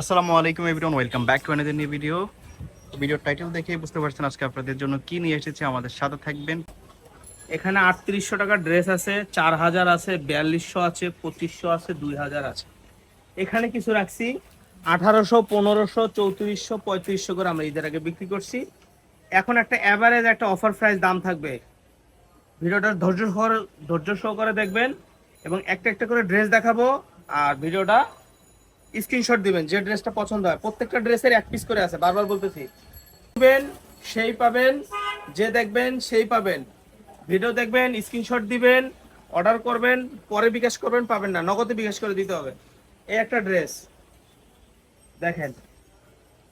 আসসালামু আলাইকুম everyone, welcome back to another new video ভিডিওর টাইটেল দেখে বুঝতে পারছেন আজকে আপনাদের জন্য কি নিয়ে এসেছে, আমাদের সাথে থাকবেন। এখানে আটত্রিশশো টাকা ড্রেস আছে, চার হাজার আছে, বিয়াল্লিশশো আছে, পঁচিশশো আছে, দুই হাজার আছে। এখানে কিছু রাখছি, আঠারোশো, পনেরোশো, চৌত্রিশশো, পঁয়ত্রিশশো করে আমরা ঈদের আগে বিক্রি করছি। এখন একটা অ্যাভারেজ একটা অফার প্রাইস দাম থাকবে। ভিডিওটা ধৈর্য ধৈর্য সহকারে দেখবেন এবং একটা একটা করে ড্রেস দেখাবো। আর ভিডিওটা স্ক্রিনশট দিবেন, যে ড্রেসটা পছন্দ হয়। প্রত্যেকটা ড্রেসের এক পিস করে আছে, বারবার বলতেছি। দেখবেন সেই পাবেন, যে দেখবেন, সেই পাবেন। ভিডিও দেখবেন, স্ক্রিনশট দিবেন অর্ডার করবেন, পরে বিকাশ করবেন, পাবেন না। নগদে বিকাশ করে দিতে হবে। এই একটা ড্রেস দেখেন,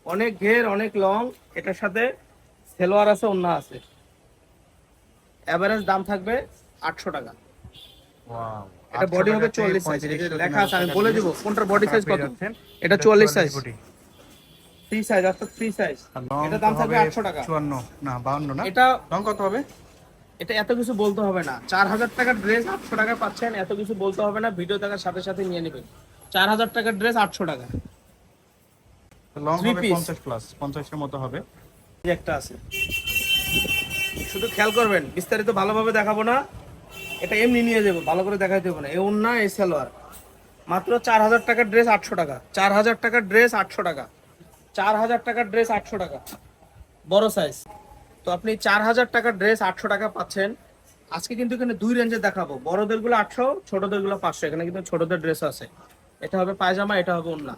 অনেক ঘের, অনেক লং এটার সাথে সেলোয়ার আছে অন্য আছে। অ্যাভারেজ দাম থাকবে আটশো টাকা। এটা বডি হবে চুয়াল্লিশ সাইজ লেখা আছে আমি বলে দিব কোনটার বডি সাইজ কত? এটা চুয়াল্লিশ সাইজ ফ্রি সাইজ অর্থাৎ ফ্রি সাইজ এটা দাম থাকবে আটশো টাকা। চুয়ান্ন না বাউন্ন না। এটা রং কত হবে? এটা এত কিছু বলতে হবে না। চার হাজার টাকার ড্রেস আটশো টাকা পাচ্ছেন এত কিছু বলতে হবে না। ভিডিও দেখার সাথে সাথে নিয়ে নেবেন। চার হাজার টাকার ড্রেস আটশো টাকা। লং হবে piece। পঞ্চাশ প্লাস পঞ্চাশের মতো হবে। একটা আছে। শুধু খেয়াল করবেন বিস্তারিত ভালোভাবে দেখাবো না। এটা এমনি নিয়ে যাব, ভালো করে দেখাই দেবো না। এ না এই সালোয়ার। মাত্র চার হাজার টাকার ড্রেস আটশো টাকা। চার হাজার টাকার ড্রেস আটশো টাকা। চার হাজার টাকার ড্রেস আটশো টাকা। বড় সাইজ তো আপনি চার হাজার টাকার ড্রেস আটশো টাকা পাচ্ছেন। আজকে কিন্তু এখানে দুই রেঞ্জে দেখাবো। বড়দেরগুলো আটশো ছোটদেরগুলো পাঁচশো। এখানে কিন্তু ছোটদের ড্রেস আছে। এটা হবে পায়জামা, এটা হবে ওন্না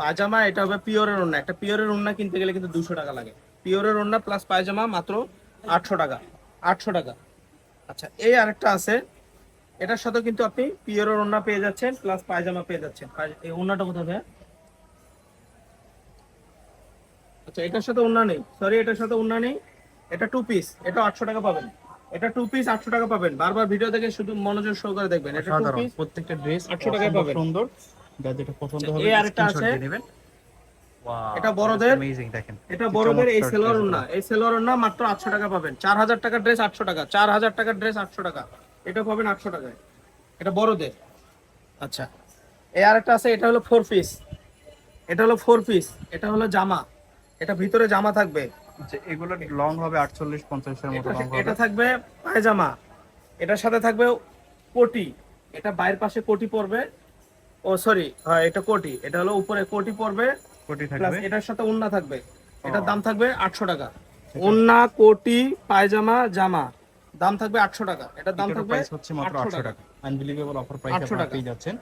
পায়জামা, এটা হবে পিওরের ওন্না একটা পিওরের ওন্না কিনতে গেলে কিন্তু দুশো টাকা লাগে। পিওরের ওন্না প্লাস পায়জামা মাত্র আটশো টাকা। আটশো টাকা। আচ্ছা এই আরেকটা আছে। এটার সাথে কিন্তু আপনি পিওরের ওন্না পেয়ে যাচ্ছেন প্লাস পায়জামা পেয়ে যাচ্ছেন। এই ওন্নাটা কোথায় ভাইয়া? আচ্ছা এটার সাথে ওন্না নেই। সরি এটার সাথে ওন্না নেই। এটা টু পিস এটা আটশো টাকা পাবেন। এটা টু পিস আটশো টাকা পাবেন। বারবার ভিডিও দেখে শুধু মনোযোগ সহকারে দেখবেন। এটা টু পিস প্রত্যেকটা ড্রেস 800 টাকায় পাবেন। সুন্দর। যেটা পছন্দ আচ্ছা, হবে এই আরেকটা আছে। এটা বড়দের। এটা বড়দের এই সেলোয়ার ওন্না এই সেলোয়ার ওন্না মাত্র আটশো টাকা পাবেন। চার হাজার টাকার ড্রেস আটশো টাকা চার হাজার টাকার ড্রেস আটশো টাকা। এটা পাবেন আটশো টাকায়। এটা বড়দের। আচ্ছা। এই আরেকটা আছে এটা হলো ফোর পিস এটা হলো ফোর পিস এটা হলো জামা। এটা ভিতরে জামা থাকবে। যে এগুলো লং হবে আটচল্লিশ পঞ্চাশের মতো এটা- থাকবে পায়জামা। এটার সাথে থাকবে কোটি। এটা বাইরের পাশে কোটি পড়বে। ও সরি হ্যাঁ এটা কোটি। এটা হলো উপরে কোটি পড়বে। কোটি থাকবে। এটার সাথে ওন্না থাকবে। এটার দাম থাকবে আটশো টাকা। ওন্না কোটি পায়জামা জামা। দাম থাকবে আটশো টাকা। এটার দাম থাকবে প্রাইস হচ্ছে মাত্র 800 টাকা। আনবিলিভেবল অফার প্রাইস 800 আপনারা। পেয়ে যাচ্ছেন।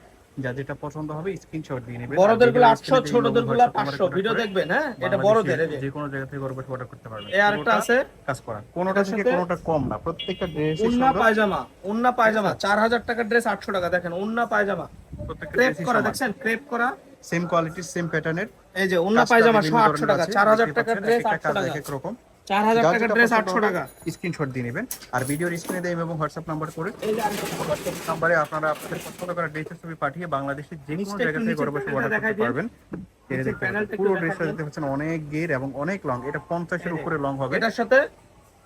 যা যেটা পছন্দ হবে স্ক্রিনশট দিয়ে নেবেন। বড়দেরগুলো আর আটশো ভিডিও ছোটদেরগুলো হোয়াটসঅ্যাপ পাঁচশো। নাম্বারে ভিডিও দেখবেন হ্যাঁ? এটা বড়দের যে। কোনো জায়গা থেকে অর্ডার করতে পারবেন। এই আরেকটা আছে। কাজ করা। কোনোটা থেকে কোনোটা কম না। প্রত্যেকটা ড্রেস উন্না পায়জামা। উন্না পায়জামা। চার হাজার টাকার ড্রেস আটশো টাকা। দেখেন উন্না পায়জামা। প্রত্যেকটা ক্রেপ করা দেখছেন? ক্রেপ করা। সেম কোয়ালিটির সেম প্যাটার্নের এই যে উন্না পায়জামা সহ আটশো টাকা চার হাজার টাকার ড্রেস আটশো টাকা। এক রকম। চার হাজার টাকার ড্রেস আটশো টাকা। স্ক্রিনশট দিয়ে নেবেন আর ভিডিওর স্ক্রিনে এবং হোয়াটসঅ্যাপ নাম্বার করে এই যে হোয়াটসঅ্যাপ নাম্বারে আপনারা আপনাদের পছন্দ করা ড্রেসের ছবি পাঠিয়ে বাংলাদেশের যে কোনো জায়গা থেকে ঘরে বসে অর্ডার করতে পারবেন। পাচ্ছেন, পুরো ড্রেসটা দেখতে পাচ্ছেন অনেক গের এবং অনেক লং এটা পঞ্চাশের এই যে। উপরে লং হবে। এটার সাথে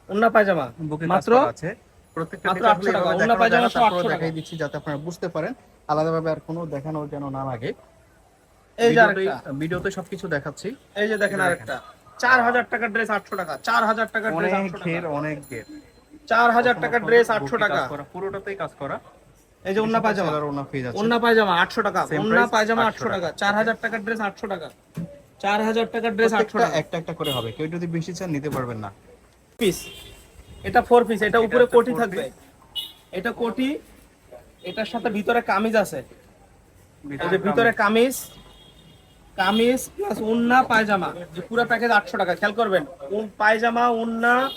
উন্না পায়জামা মাত্র আছে। প্রত্যেকটা 800 টাকা, টাকা 800 টাকা। দেখাই দিচ্ছি যাতে আপনারা বুঝতে পারেন। আলাদাভাবে আর কোনো দেখানো যেন না লাগে। এই যে ভিডিওতে সবকিছু দেখাচ্ছি। এই যে দেখেন আরেকটা। চার হাজার টাকার ড্রেস আটশো টাকা চার হাজার টাকার ড্রেস আটশো টাকা। অনেক চার হাজার টাকার ড্রেস আটশো টাকা। পুরোটাতেই কাজ করা। এই যে উন্না পায়জামা। যাচ্ছে পায়জামা আটশো টাকা Same পায়জামা 800 আটশো টাকা। চার হাজার টাকার ড্রেস আটশো টাকা। চার হাজার টাকার ড্রেস আটশো প্রত্যেকটা টাকা। একটা একটা করে হবে। কেউ যদি বেশি চান নিতে পারবেন না। পিস এটা ফোর পিস এটা উপরে কোটি থাকবে। এটা কোটি এটার সাথে ভিতরে কামিজ আছে। এই যে ভিতরে কামিজ। কামিজ প্লাস উন্না পায়জামা। যে পুরো প্যাকেজ আটশো টাকা খেয়াল করবেন। উন- পায়জামা উন্না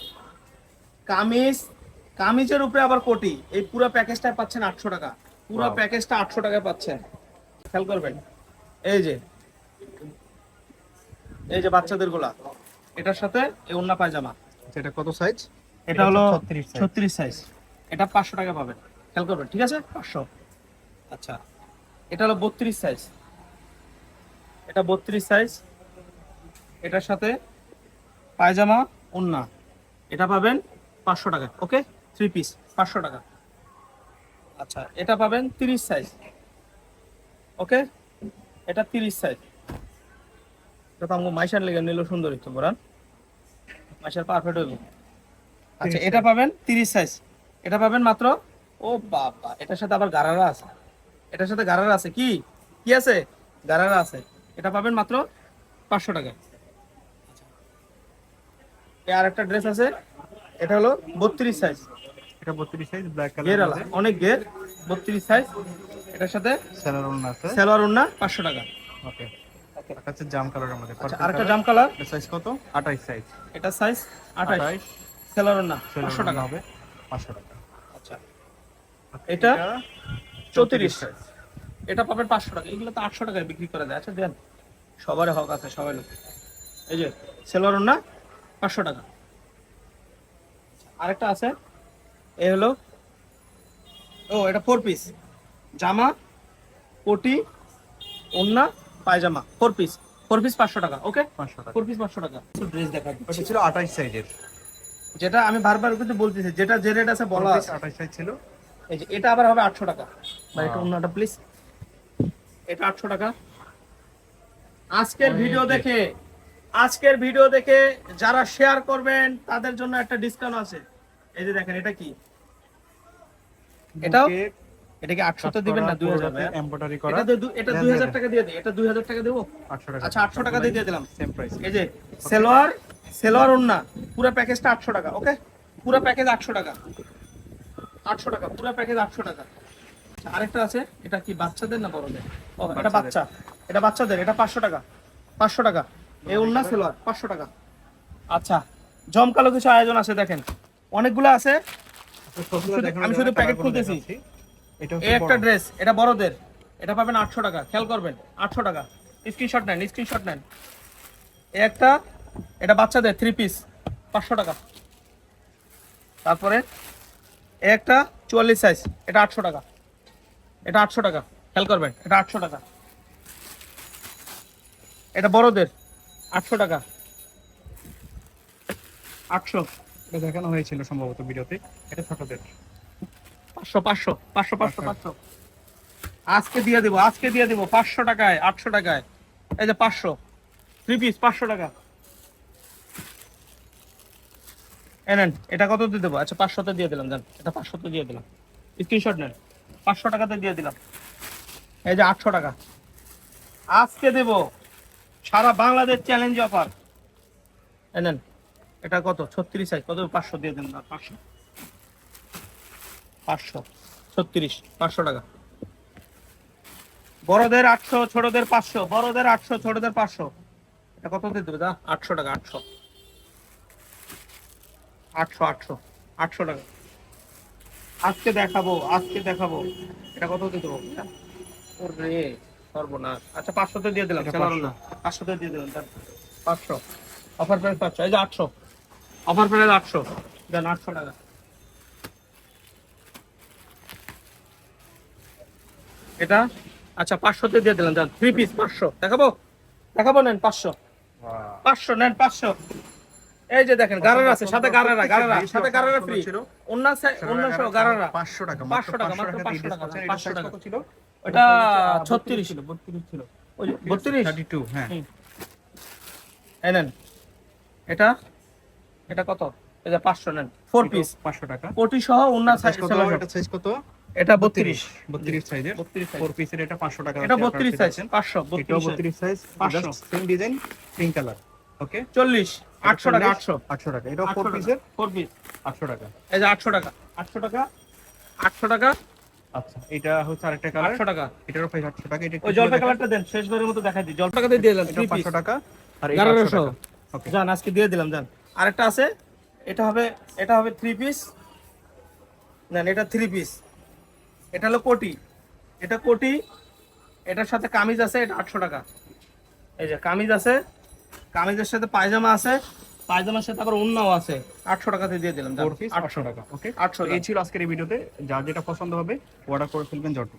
কামিজ কামিজের উপরে আবার কোটি। এই পুরো প্যাকেজটা পাচ্ছেন আটশো টাকা। পুরো প্যাকেজটা আটশো টাকায় পাচ্ছেন। খেয়াল করবেন। এই যে। এই যে বাচ্চাদেরগুলা। এটার সাথে এই উন্না পায়জামা। সেটা কত সাইজ এটা হলো ছত্রিশ সাইজ এটা পাঁচশো টাকা পাবেন। খেয়াল করবেন ঠিক আছে? পাঁচশো। আচ্ছা। এটা হলো বত্রিশ সাইজ এটা বত্রিশ সাইজ এটার সাথে পায়জামা ওন্না। এটা পাবেন পাঁচশো টাকা ওকে থ্রি পিস পাঁচশো টাকা। আচ্ছা এটা পাবেন তিরিশ সাইজ ওকে এটা তিরিশ সাইজ এটা তো আমাকে মাইশার লেগে নিল সুন্দর একটু বরান। মাইশার পারফেক্ট হইব। আচ্ছা এটা পাবেন তিরিশ সাইজ এটা পাবেন মাত্র ও বাবা এটার সাথে আবার গারারা আছে। এটার সাথে গারারা আছে কি? কি আছে? গারারা আছে। এটা পাবেন মাত্র পাঁচশো টাকা। আর একটা ড্রেস আছে এটা হলো বত্রিশ সাইজ এটা 32 সাইজ ব্ল্যাক কালার অনেক গের বত্রিশ সাইজ এটার সাথে সেলার ওন আছে। সালোয়ার ওড়না পাঁচশো টাকা। ওকে। হচ্ছে জাম কালারের মধ্যে আচ্ছা আরেকটা জাম কালার সাইজ কত? 28 সাইজ এটা সাইজ আঠাশ 28 সালোয়ার ওড়না সেলার পাঁচশো টাকা। হবে 500 টাকা। আচ্ছা এটা চৌত্রিশ। সাইজ এটা পাবেন পাঁচশো টাকা। এগুলো তো আটশো টাকায় বিক্রি করা যায় আচ্ছা দেন। সবারই হক আছে সবাই লোক এই যে সেলোয়ার না পাঁচশো টাকা। আরেকটা আছে এ হলো ও এটা ফোর পিস জামা কোটি ওন্না পায়জামা। ফোর পিস ফোর পিস পাঁচশো টাকা ওকে 500 টাকা। ফোর পিস পাঁচশো টাকা। ড্রেস দেখা ছিল 28 সাইজের যেটা আমি বারবার কিন্তু বলতেছি যেটা যে রেট আছে বলা আছে। 28 সাইজ ছিল। এই যে এটা আবার হবে আটশো টাকা। ভাই এটা. অন্যটা প্লিজ এটা আটশো টাকা। আজকের ভিডিও দেখে। আজকের ভিডিও দেখে যারা শেয়ার করবেন তাদের জন্য একটা ডিসকাউন্ট আছে। এই যে দেখেন এটা কি? এটাও? বুকে এটা কি আটশোতে দিবেন না? দুই হাজার এমব্রয়ডারি করা। এটা এটা দেন, দুই হাজার দেন, টাকা দিয়ে দিই এটা দুই হাজার টাকা দেবো? 800 টাকা। আচ্ছা আটশো টাকা দিয়ে দিলাম। সেম প্রাইস এই যে সেলোয়ার সেলোয়ার ওন্না পুরো প্যাকেজটা আটশো টাকা ওকে পুরো প্যাকেজ আটশো টাকা। আটশো টাকা পুরো প্যাকেজ আটশো টাকা। আচ্ছা, আরেকটা আছে। এটা কি বাচ্চাদের না বড়দের? ও এটা বাচ্চা। এটা বাচ্চাদের এটা পাঁচশো টাকা। পাঁচশো টাকা। এই ওন্না সেলোয়ার পাঁচশো টাকা। আচ্ছা জমকালো কিছু আয়োজন আছে দেখেন। অনেকগুলো আছে। আমি শুধু প্যাকেট খুলতেছি। এই একটা ড্রেস এটা বড়দের। এটা পাবেন আটশো টাকা খেয়াল করবেন আটশো টাকা। স্ক্রিনশট নেন স্ক্রিনশট নেন। এই একটা এটা বাচ্চাদের থ্রি পিস পাঁচশো টাকা। তারপরে একটা চুয়াল্লিশ সাইজ এটা আটশো টাকা। এটা আটশো টাকা। খেয়াল করবেন এটা আটশো টাকা। এটা বড়দের আটশো টাকা। আটশো। এটা দেখানো হয়েছিল সম্ভবত ভিডিওতে এটা ছোটদের। পাঁচশো পাঁচশো পাঁচশো পাঁচশো পাঁচশো। আজকে দিয়ে দেবো আজকে দিয়ে দেবো পাঁচশো টাকায় আটশো টাকায়। এই যে পাঁচশো থ্রি পিস পাঁচশো টাকা। এনেন এটা কত দিয়ে দেবো? আচ্ছা পাঁচশোতে দিয়ে দিলাম জান এটা পাঁচশোতে দিয়ে দিলাম। স্ক্রিনশট নেন। পাঁচশো টাকাতে দিয়ে দিলাম। এই যে আটশো টাকা। আজকে দেব সারা বাংলাদেশ চ্যালেঞ্জ অফার এনেন এটা কত? ছত্রিশ সাইজ কত? পাঁচশো দিয়ে দেন না, পাঁচশো। পাঁচশো, ছত্রিশ, পাঁচশো টাকা। বড়দের আটশো, ছোটদের পাঁচশো, বড়দের আটশো, ছোটদের পাঁচশো। এটা কত দিয়ে দেবে? দা আটশো টাকা, আটশো। আটশো আটশো আটশো টাকা। আজকে দেখাবো আজকে দেখাবো। এটা কত ওরে সর্বনাশ। আচ্ছা পাঁচশোতে দিয়ে দিলাম চালানো না পাঁচশোতে দিয়ে দিলাম পাঁচশো। অফার প্রাইস পাঁচশো এই যে আটশো। অফার প্রাইস আটশো। দেন আটশো টাকা। এটা? আচ্ছা পাঁচশোতে দিয়ে দিলাম যান। থ্রি পিস পাঁচশো। দেখাবো? দেখাবো নেন পাঁচশো। পাঁচশো নেন পাঁচশো। এই যে দেখেন গারারা আছে সাথে গারারা গারারা সাথে গারারা ফ্রি অন্য অন্য সহ গারারা। 500 টাকা 500 টাকা, মাত্র 500 টাকা, 500 500 টাকা। ছিল? ওটা ছত্রিশ। ছিল 32 ছিল। ওই বত্রিশ 32 হ্যাঁ। হুম। এই নেন। এটা? এটা কত? যে পাঁচশো নেন। ফোর পিস 500 টাকা। কোটি সহ অন্য সাইজ কত? এটা সাইজ কত? এটা বত্রিশ। 32 সাইজের 4 পিসের এটা 500 টাকা এটা বত্রিশ সাইজ পাঁচশো এটাও বত্রিশ 32 size 500 same design pink colour okay চল্লিশ। আটশো টাকা। আটশো 800 টাকা। এটা 4 পিসের ফোর পিস 800 টাকা। এই যে আটশো টাকা। আটশো টাকা? আটশো টাকা। আচ্ছা এটা হচ্ছে আরেকটা কালার আটশো টাকা। এটারও প্রাইস 800 টাকা। এটা ওই জলপাই কালারটা দেন। শেষবারের মতো দেখাই দিই। জলপাই কালারটা দিয়ে দিলাম এটা 500 টাকা। আর এটা গারারা 800 টাকা। ওকে যান আজকে দিয়ে দিলাম যান আরেকটা আছে। এটা হবে এটা হবে থ্রি পিস নেন এটা থ্রি পিস এটা হলো কোটি। এটা কোটি। এটার সাথে কামিজ আছে এটা আটশো টাকা। এই যে কামিজ আছে। কামিজের সাথে পায়জামা আছে পায়জামার সাথে আবার অন্যও আছে। আটশো টাকাতে দিয়ে দিলাম আটশো 4 800 টাকা। ওকে আটশো এই ছিল আজকের এই ভিডিওতে। যা যেটা পছন্দ হবে অর্ডার করে ফেলবেন জট